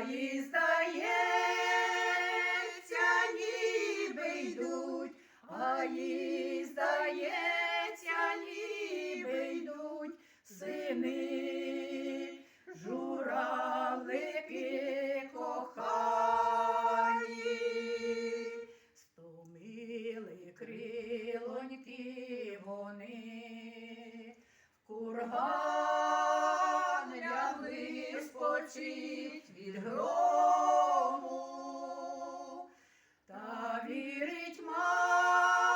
і здається, ніби йдуть, а і здається, ніби йдуть сини, журавлики кохані, стомили крилоньки вони, в курган лягли спочити від грому, та вірить мати,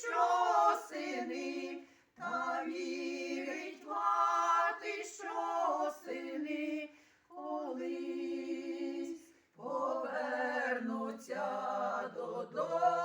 що сини, та вірить мати, що сини, колись повернуться додому.